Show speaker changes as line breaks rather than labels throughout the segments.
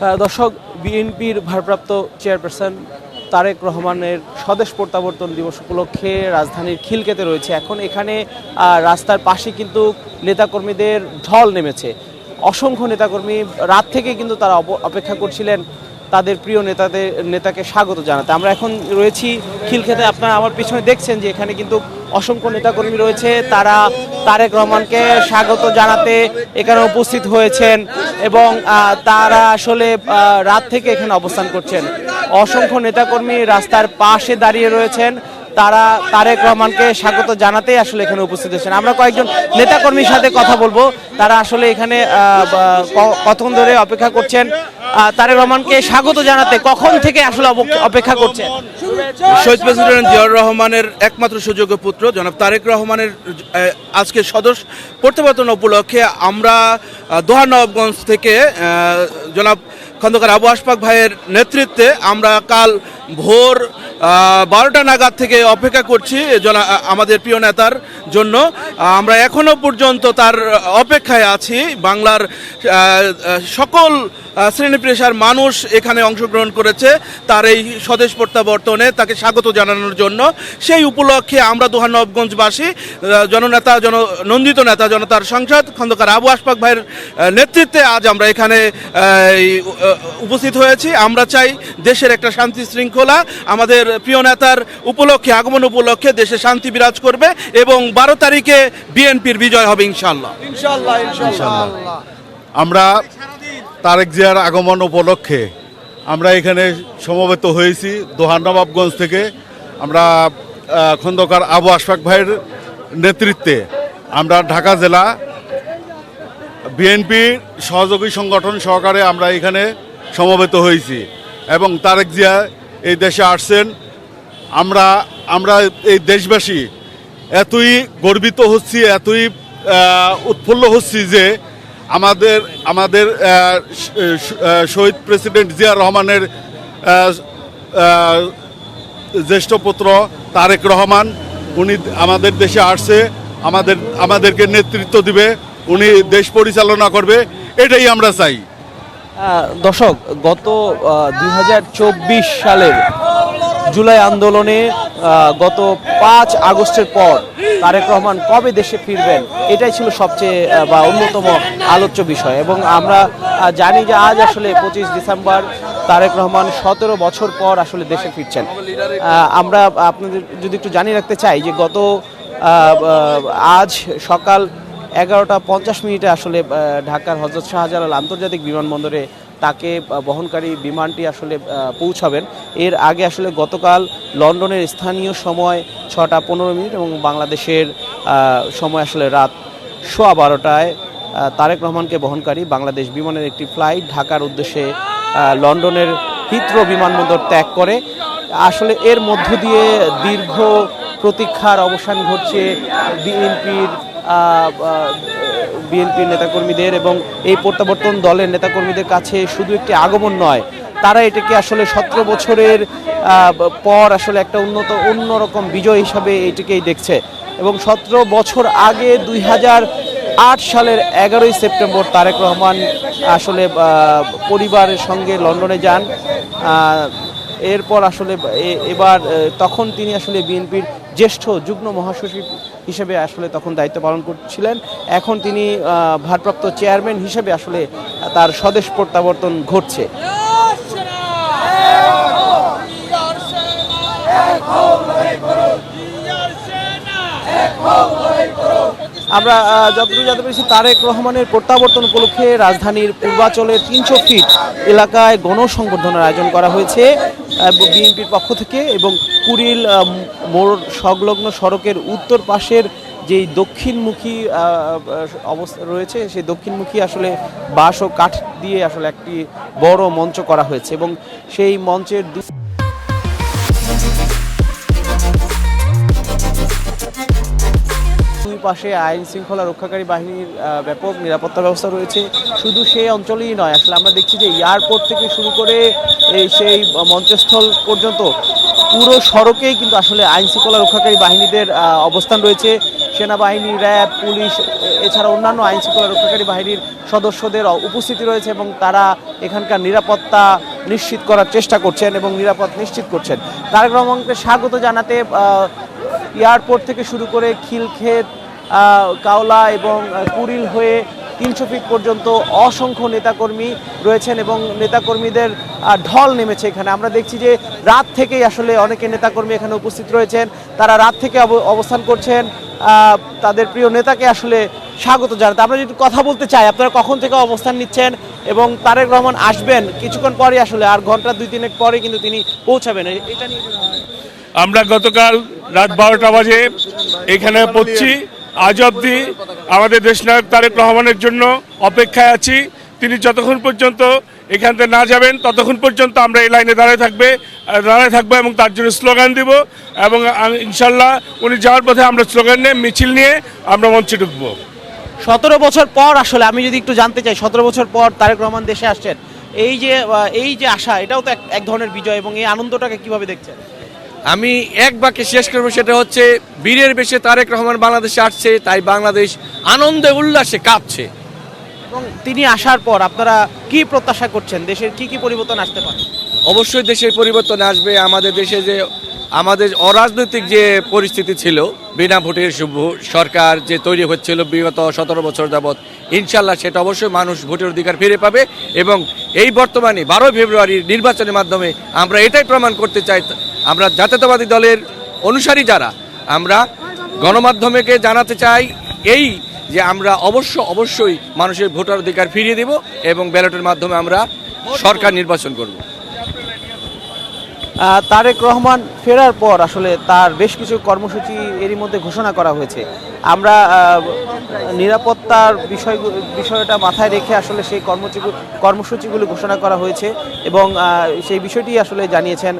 দর্শক, বিএনপির ভারপ্রাপ্ত চেয়ারপারসন তারেক রহমানের স্বদেশ প্রত্যাবর্তন দিবস উপলক্ষে রাজধানীর খিলকেতে রয়েছে। এখন এখানে রাস্তার পাশে কিন্তু নেতাকর্মীদের ঢল নেমেছে। অসংখ্য নেতাকর্মী রাত থেকে কিন্তু তারা অপ- অপেক্ষা করছিলেন তাদের প্রিয় নেতাদের, নেতাকে স্বাগত জানাতে। আমরা এখন রয়েছি খিলখেতে আপনারা আমার পিছনে দেখছেন যে এখানে কিন্তু অসংখ্য নেতাকর্মী রয়েছে। তারা তারেক রহমানকে স্বাগত জানাতে এখানে উপস্থিত হয়েছেন এবং তারা আসলে রাত থেকে এখানে অবস্থান করছেন। অসংখ্য নেতাকর্মী রাস্তার পাশে দাঁড়িয়ে রয়েছেন। তারা তারেক রহমানকে স্বাগত জানাতেই আসলে এখানে উপস্থিত হয়েছেন। আমরা কয়েকজন নেতাকর্মীর সাথে কথা বলব। তারা আসলে এখানে আহ, বা- ক- কতক্ষণ ধরে অপেক্ষা করছেন। তারেক রহমানকে স্বাগত জানাতে কখন থেকে আসলে অপেক্ষা করছে
শহীদ প্রেসিডেন্ট জিয়াউর রহমানের একমাত্র সুযোগ্য পুত্র, জনাব তারেক রহমানের আজকে সদস্য প্রত্যাবর্তন উপলক্ষে আমরা দোহার দোহা নবাবগঞ্জ থেকে জনাব খন্দকার আবু আশফাক ভাইয়ের নেতৃত্বে আমরা কাল ভোর বারোটা নাগাদ থেকে অপেক্ষা করছি আমাদের প্রিয় নেতার জন্য। আমরা এখনও পর্যন্ত তার অপেক্ষায় আছি। বাংলার সকল শ্রেণি পেশার মানুষ এখানে অংশগ্রহণ করেছে তার এই স্বদেশ প্রত্যাবর্তনে তাকে স্বাগত জানানোর জন্য। সেই উপলক্ষে আমরা দোহানবগঞ্জবাসী জননেতা জন নন্দিত নেতা, জনতার সংসদ খন্দকার আবু আশফাক ভাইয়ের নেতৃত্বে আজ আমরা এখানে উপস্থিত হয়েছি। আমরা চাই দেশের একটা শান্তি শৃঙ্খলা। আমাদের প্রিয় নেতার উপলক্ষে আগমন উপলক্ষে দেশে শান্তি বিরাজ করবে এবং বারো তারিখে বিএনপির বিজয় হবে ইনশাল্লাহ
আমরা তারেক জিয়ার আগমন উপলক্ষে আমরা এখানে সমবেত হয়েছি দোহান নবাবগঞ্জ থেকে। আমরা খন্দকার আবু আশফাক ভাইয়ের নেতৃত্বে আমরা ঢাকা জেলা বিএনপি সহযোগী সংগঠন সহকারে আমরা এখানে সমবেত হয়েছি এবং তারেক জিয়া এই দেশে আসছেন। আমরা আমরা এই দেশবাসী এতই গর্বিত হচ্ছি, এতই উৎফুল্ল হচ্ছি যে আমাদের আমাদের শহীদ প্রেসিডেন্ট জিয়া রহমানের জ্যেষ্ঠ পুত্র তারেক রহমান, উনি আমাদের দেশে আসছে, আমাদের, আমাদেরকে নেতৃত্ব দিবে। উনি দেশ পরিচালনা করবে, এটাই আমরা চাই।
দর্শক, গত দু হাজার চব্বিশ সালের জুলাই আন্দোলনে গত পাঁচ আগস্টের পর তারেক রহমান কবে দেশে ফিরবেন, এটাই ছিল সবচেয়ে বা অন্যতম আলোচ্য বিষয়। এবং আমরা জানি যে আজ আসলে পঁচিশ ডিসেম্বর, তারেক রহমান সতেরো বছর পর আসলে দেশে ফিরছেন। আমরা আপনাদের যদি একটু জানিয়ে রাখতে চাই যে গত আজ সকাল এগারোটা পঞ্চাশ মিনিটে আসলে ঢাকার হজরত শাহজালাল আন্তর্জাতিক বিমানবন্দরে তাকে বহনকারী বিমানটি আসলে পৌঁছাবেন। এর আগে আসলে গতকাল লন্ডনের স্থানীয় সময় ছটা পনেরো মিনিট এবং বাংলাদেশের সময় আসলে রাত সোয়া বারোটায় তারেক রহমানকে বহনকারী বাংলাদেশ বিমানের একটি ফ্লাইট ঢাকার উদ্দেশ্যে লন্ডনের হিথ্রো বিমানবন্দর ত্যাগ করে। আসলে এর মধ্য দিয়ে দীর্ঘ প্রতীক্ষার অবসান ঘটছে বিএনপির বিএনপির নেতাকর্মীদের এবং এই প্রত্যাবর্তন দলের নেতাকর্মীদের কাছে শুধু একটি আগমন নয়, তারা এটাকে আসলে সতেরো বছরের পর আসলে একটা উন্নত, অন্যরকম বিজয় হিসাবে এটাকেই দেখছে। এবং সতেরো বছর আগে দুই হাজার আট সালের এগারোই সেপ্টেম্বর তারেক রহমান আসলে পরিবারের সঙ্গে লন্ডনে যান। এরপর আসলে এবার তখন তিনি আসলে বিএনপির জ্যেষ্ঠ যুগ্ম মহাসচিব হিসেবে আসলে তখন দায়িত্ব পালন করছিলেন এখন তিনি ভারপ্রাপ্ত চেয়ারম্যান হিসেবে আসলে তার স্বদেশ প্রত্যাবর্তন ঘটছে আমরা যতটুকু জানতে পেরেছি, তারেক রহমানের প্রত্যাবর্তন উপলক্ষে রাজধানীর পূর্বাচলের তিনশো ফিট এলাকায় গণসংবর্ধনার আয়োজন করা হয়েছে বিএনপির পক্ষ থেকে এবং কুড়িল মোড় সংলগ্ন সড়কের উত্তর পাশের যেই দক্ষিণমুখী অবস্থা রয়েছে, সেই দক্ষিণমুখী আসলে বাঁশ ও কাঠ দিয়ে আসলে একটি বড় মঞ্চ করা হয়েছে এবং সেই মঞ্চের পাশে আইন শৃঙ্খলা রক্ষাকারী বাহিনীর ব্যাপক নিরাপত্তা ব্যবস্থা রয়েছে। শুধু সেই অঞ্চলেই নয়, আসলে আমরা দেখছি যে এয়ারপোর্ট থেকে শুরু করে এই সেই মঞ্চস্থল পর্যন্ত পুরো সড়কেই কিন্তু আসলে আইন শৃঙ্খলা রক্ষাকারী বাহিনীদের অবস্থান রয়েছে। সেনাবাহিনী, র্যাব, পুলিশ, এছাড়া অন্যান্য আইন শৃঙ্খলা রক্ষাকারী বাহিনীর সদস্যদের উপস্থিতি রয়েছে এবং তারা এখানকার নিরাপত্তা নিশ্চিত করার চেষ্টা করছেন এবং নিরাপদ নিশ্চিত করছেন। তারেক রহমানকে স্বাগত জানাতে এয়ারপোর্ট থেকে শুরু করে খিলক্ষেত কাওলা এবং কুড়িল হয়ে তিনশো ফিট পর্যন্ত অসংখ্য নেতাকর্মী রয়েছেন এবং নেতাকর্মীদের ঢল নেমেছে এখানে। আমরা দেখছি যে রাত থেকেই আসলে অনেকে নেতাকর্মী এখানে উপস্থিত রয়েছেন। তারা রাত থেকে অব- অবস্থান করছেন। তাদের প্রিয় নেতাকে আসলে স্বাগত জানাতে। আমরা যদি কথা বলতে চাই, আপনারা কখন থেকে অবস্থান নিচ্ছেন এবং তারেক রহমান আসবেন? কিছুক্ষণ পরে আসলে, আর ঘণ্টা দুই তিনেক পরে কিন্তু তিনি পৌঁছাবেন।
আমরা গতকাল রাত বারোটা বাজে এখানে পড়ছি। আজ অবধি আমাদের দেশনায়ক তারেক রহমানের জন্য অপেক্ষায় আছি। তিনি যতক্ষণ পর্যন্ত এখান থেকে না যাবেন, ততক্ষণ পর্যন্ত আমরা এই লাইনে দাঁড়িয়ে থাকবে দাঁড়িয়ে থাকব এবং তার জন্য স্লোগান দিব এবং ইনশাল্লাহ উনি যাওয়ার পথে আমরা স্লোগান নিয়ে, মিছিল নিয়ে আমরা মঞ্চে ঢুকবো।
সতেরো বছর পর আসলে, আমি যদি একটু জানতে চাই, সতেরো বছর পর তারেক রহমান দেশে আসছেন, এই যে এই যে আশা, এটাও তো এক ধরনের বিজয় এবং এই আনন্দটাকে কীভাবে দেখছেন?
আমি এক বাক্যে শেষ করব সেটা হচ্ছে বীরের বেশে তারেক রহমান বাংলাদেশে আসছে তাই বাংলাদেশ আনন্দে উল্লাসে কাঁপছে।
এবং তিনি আসার পর আপনারা কি প্রত্যাশা করছেন? দেশের কি কি পরিবর্তন আসতে পারে?
অবশ্যই দেশের পরিবর্তন আসবে। আমাদের দেশে যে আমাদের অরাজনৈতিক যে পরিস্থিতি ছিল বিনা ভোটের সরকার যে তৈরি হচ্ছিল বিগত সতেরো বছর যাবৎ ইনশাল্লাহ সেটা অবশ্যই মানুষ ভোটের অধিকার ফিরে পাবে এবং এই বর্তমানে বারোই ফেব্রুয়ারির নির্বাচনের মাধ্যমে আমরা এটাই প্রমাণ করতে চাই আমরা জাতীয়তাবাদী দলের অনুসারী যারা, আমরা গণমাধ্যমকে জানাতে চাই এই যে আমরা অবশ্য অবশ্যই মানুষের ভোটার অধিকার ফিরিয়ে দেব এবং ব্যালটের মাধ্যমে আমরা সরকার নির্বাচন করব।
তারেক রহমান ফেরার পর আসলে তার বেশ কিছু কর্মসূচি এরই মধ্যে ঘোষণা করা হয়েছে। আমরা নিরাপত্তার বিষয় বিষয়টা মাথায় রেখে আসলে সেই কর্মসূচি কর্মসূচিগুলো ঘোষণা করা হয়েছে এবং সেই বিষয়টি আসলে জানিয়েছেন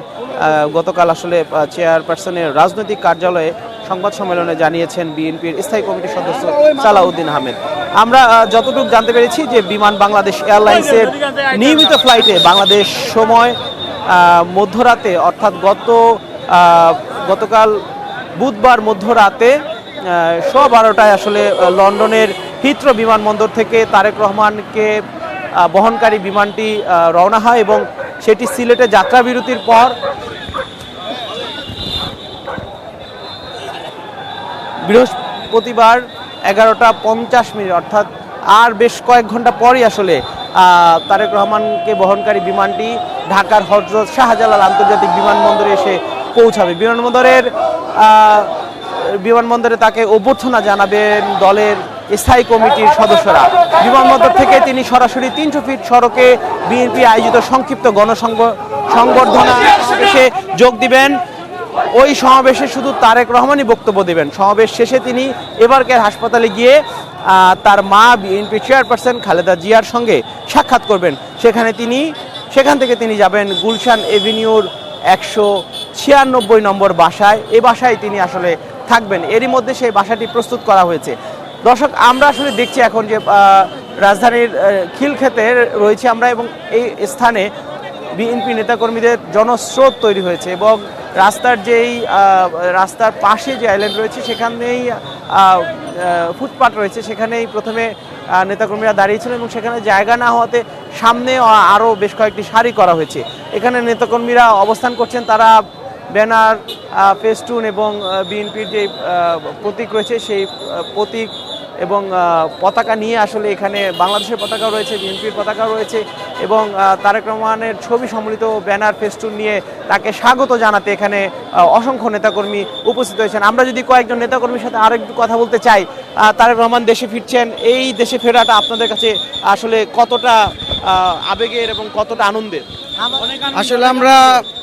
গতকাল আসলে চেয়ারপারসনের রাজনৈতিক কার্যালয়ে সংবাদ সম্মেলনে জানিয়েছেন বিএনপির স্থায়ী কমিটির সদস্য সালাউদ্দিন আহমেদ। আমরা যতটুকু জানতে পেরেছি যে বিমান বাংলাদেশ এয়ারলাইন্সের নিয়মিত ফ্লাইটে বাংলাদেশ সময় মধ্যরাতে, অর্থাৎ গত গতকাল বুধবার মধ্যরাতে শ বারোটায় আসলে লন্ডনের হিথ্রো বিমানবন্দর থেকে তারেক রহমানকে বহনকারী বিমানটি রওনা হয় এবং সেটি সিলেটে যাত্রা বিরতির পর বৃহস্পতিবার এগারোটা পঞ্চাশ মিনিট, অর্থাৎ আর বেশ কয়েক ঘণ্টা পরই আসলে তারেক রহমানকে বহনকারী বিমানটি ঢাকার হজরত শাহজালাল আন্তর্জাতিক বিমানবন্দরে এসে পৌঁছাবে। বিমানবন্দরের বিমানবন্দরে তাকে অভ্যর্থনা জানাবেন দলের স্থায়ী কমিটির সদস্যরা। বিমানবন্দর থেকে তিনি সরাসরি তিনশো ফিট সড়কে বিএনপি আয়োজিত সংক্ষিপ্ত গণসংগ সংবর্ধনা সমাবেশে যোগ দিবেন। ওই সমাবেশে শুধু তারেক রহমানই বক্তব্য দেবেন। সমাবেশ শেষে তিনি এবারকের হাসপাতালে গিয়ে তার মা বিএনপি চেয়ারপারসন খালেদা জিয়ার সঙ্গে সাক্ষাৎ করবেন। সেখানে তিনি সেখান থেকে তিনি যাবেন গুলশান এভিনিউর একশো ছিয়ানব্বই নম্বর বাসায়। এই বাসায় তিনি আসলে থাকবেন। এরই মধ্যে সেই বাসাটি প্রস্তুত করা হয়েছে। দর্শক, আমরা আসলে দেখছি এখন যে রাজধানীর খিলক্ষেতে রয়েছে আমরা এবং এই স্থানে বিএনপি নেতাকর্মীদের জনস্রোত তৈরি হয়েছে এবং রাস্তার যেই রাস্তার পাশে যে আইল্যান্ড রয়েছে সেখানেই ফুটপাত রয়েছে। সেখানেই প্রথমে নেতাকর্মীরা দাঁড়িয়েছিলেন এবং সেখানে জায়গা না হওয়াতে সামনে আরও বেশ কয়েকটি সারি করা হয়েছে। এখানে নেতাকর্মীরা অবস্থান করছেন, তারা ব্যানার ফেস্টুন এবং বিএনপির যে প্রতীক রয়েছে, সেই প্রতীক এবং পতাকা নিয়ে আসলে এখানে বাংলাদেশের পতাকা রয়েছে, বিএনপির পতাকা রয়েছে এবং তারেক রহমানের ছবি সম্মিলিত ব্যানার, ফেস্টুন নিয়ে তাকে স্বাগত জানাতে এখানে অসংখ্য নেতাকর্মী উপস্থিত হয়েছেন। আমরা যদি কয়েকজন নেতাকর্মীর সাথে আরও একটু কথা বলতে চাই তারেক রহমান দেশে ফিরছেন, এই দেশে ফেরাটা আপনাদের কাছে আসলে কতটা আবেগের এবং কতটা আনন্দের?
আসলে আমরা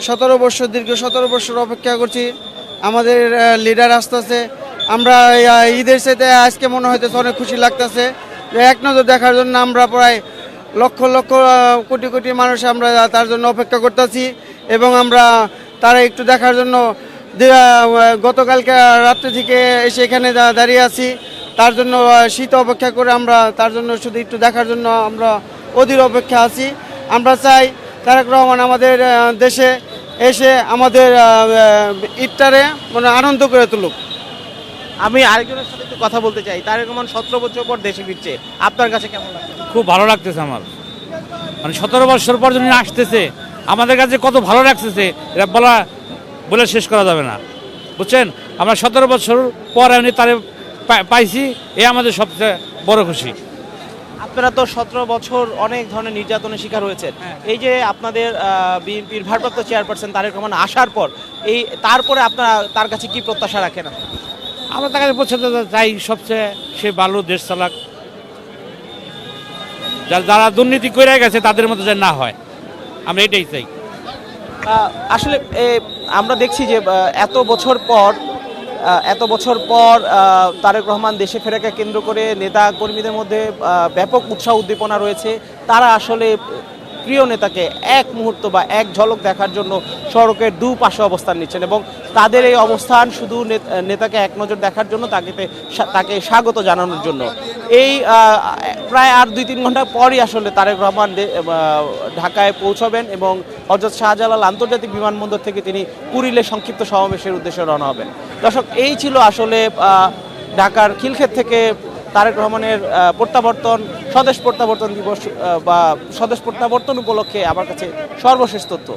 সতেরো বছর দীর্ঘ সতেরো বছর অপেক্ষা করছি। আমাদের লিডার আসতেছে। আমরা ঈদের সাথে আজকে মনে হইতেছে অনেক খুশি লাগতেছে। যে এক নজর দেখার জন্য আমরা প্রায় লক্ষ লক্ষ কোটি কোটি মানুষ আমরা তার জন্য অপেক্ষা করতেছি এবং আমরা তারা একটু দেখার জন্য গতকালকে রাত্রে থেকে এসে এখানে দাঁড়িয়ে আছি। তার জন্য শীত অপেক্ষা করে আমরা তার জন্য শুধু একটু দেখার জন্য আমরা অধীর অপেক্ষা আছি। আমরা চাই তারেক রহমান আমাদের দেশে এসে আমাদের আহ, মানে আনন্দ করে তুলুক।
আমি আরেকজনের সাথে একটু কথা বলতে চাই। তারেক রহমান সতেরো বছর পর দেশে ফিরছে। আপনার কাছে কেমন লাগছে?
খুব ভালো লাগতেছে আমার। মানে সতেরো বছর পর যিনি আসতেছে আমাদের কাছে কত ভালো লাগতেছে এটা বলা বলে শেষ করা যাবে না। বুঝছেন? আমরা সতেরো বছর পর এমনি তারে পাইছি এ আমাদের সবচেয়ে বড় খুশি।
আপনারা তো সতেরো বছর অনেক ধরনের নির্যাতনের শিকার হয়েছেন। এই যে আপনাদের বিএনপির ভারপ্রাপ্ত চেয়ারপারসন তারেক রহমান আসার পর এই তারপরে আপনারা তার কাছে কি প্রত্যাশা রাখেন
আমরা তার কাছে পৌঁছাতে চাই সবচেয়ে সে ভালো দেশ চালাক। যারা দুর্নীতি করে গেছে তাদের মতো যেন না হয়। আমরা এটাই চাই।
আসলে আমরা দেখছি যে এত বছর পর এত বছর পর তারেক রহমান দেশে ফেরাকে কেন্দ্র করে নেতা কর্মীদের মধ্যে ব্যাপক উৎসাহ উদ্দীপনা রয়েছে। তারা আসলে প্রিয় নেতাকে এক মুহূর্ত বা এক ঝলক দেখার জন্য সড়কের দু পাশে অবস্থান নিচ্ছেন এবং তাদের এই অবস্থান শুধু নেত- নেতাকে এক নজর দেখার জন্য তাকে তাকে স্বাগত জানানোর জন্য। এই প্রায় আর দুই তিন ঘণ্টা পরই আসলে তারেক রহমান ঢাকায় পৌঁছবেন এবং হজরত শাহজালাল আন্তর্জাতিক বিমানবন্দর থেকে তিনি কুড়িলে সংক্ষিপ্ত সমাবেশের উদ্দেশ্যে রওনা হবেন। দর্শক, এই ছিল আসলে ঢাকার খিলক্ষেত থেকে তারেক রহমানের প্রত্যাবর্তন স্বদেশ প্রত্যাবর্তন দিবস বা স্বদেশ প্রত্যাবর্তন উপলক্ষে আমার কাছে সর্বশেষ তথ্য।